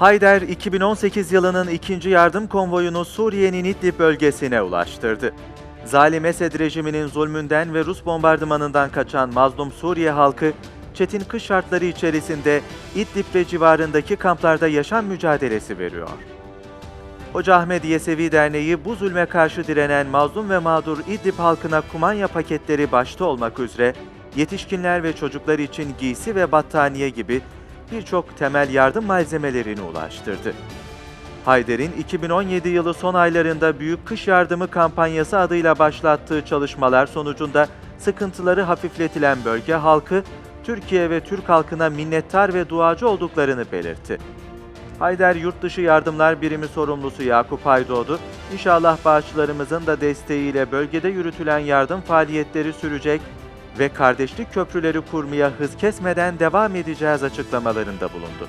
Hayder 2018 yılının ikinci yardım konvoyunu Suriye'nin İdlib bölgesine ulaştırdı. Zalim Esed rejiminin zulmünden ve Rus bombardımanından kaçan mazlum Suriye halkı, çetin kış şartları içerisinde İdlib ve civarındaki kamplarda yaşam mücadelesi veriyor. Hoca Ahmet Yesevi Derneği bu zulme karşı direnen mazlum ve mağdur İdlib halkına kumanya paketleri başta olmak üzere yetişkinler ve çocuklar için giysi ve battaniye gibi birçok temel yardım malzemelerini ulaştırdı. Hayder'in 2017 yılı son aylarında Büyük Kış Yardımı kampanyası adıyla başlattığı çalışmalar sonucunda sıkıntıları hafifletilen bölge halkı, Türkiye ve Türk halkına minnettar ve duacı olduklarını belirtti. Hayder Yurtdışı Yardımlar Birimi sorumlusu Yakup Aydoğdu, İnşallah bağışçılarımızın da desteğiyle bölgede yürütülen yardım faaliyetleri sürecek ve kardeşlik köprüleri kurmaya hız kesmeden devam edeceğiz açıklamalarında bulundu.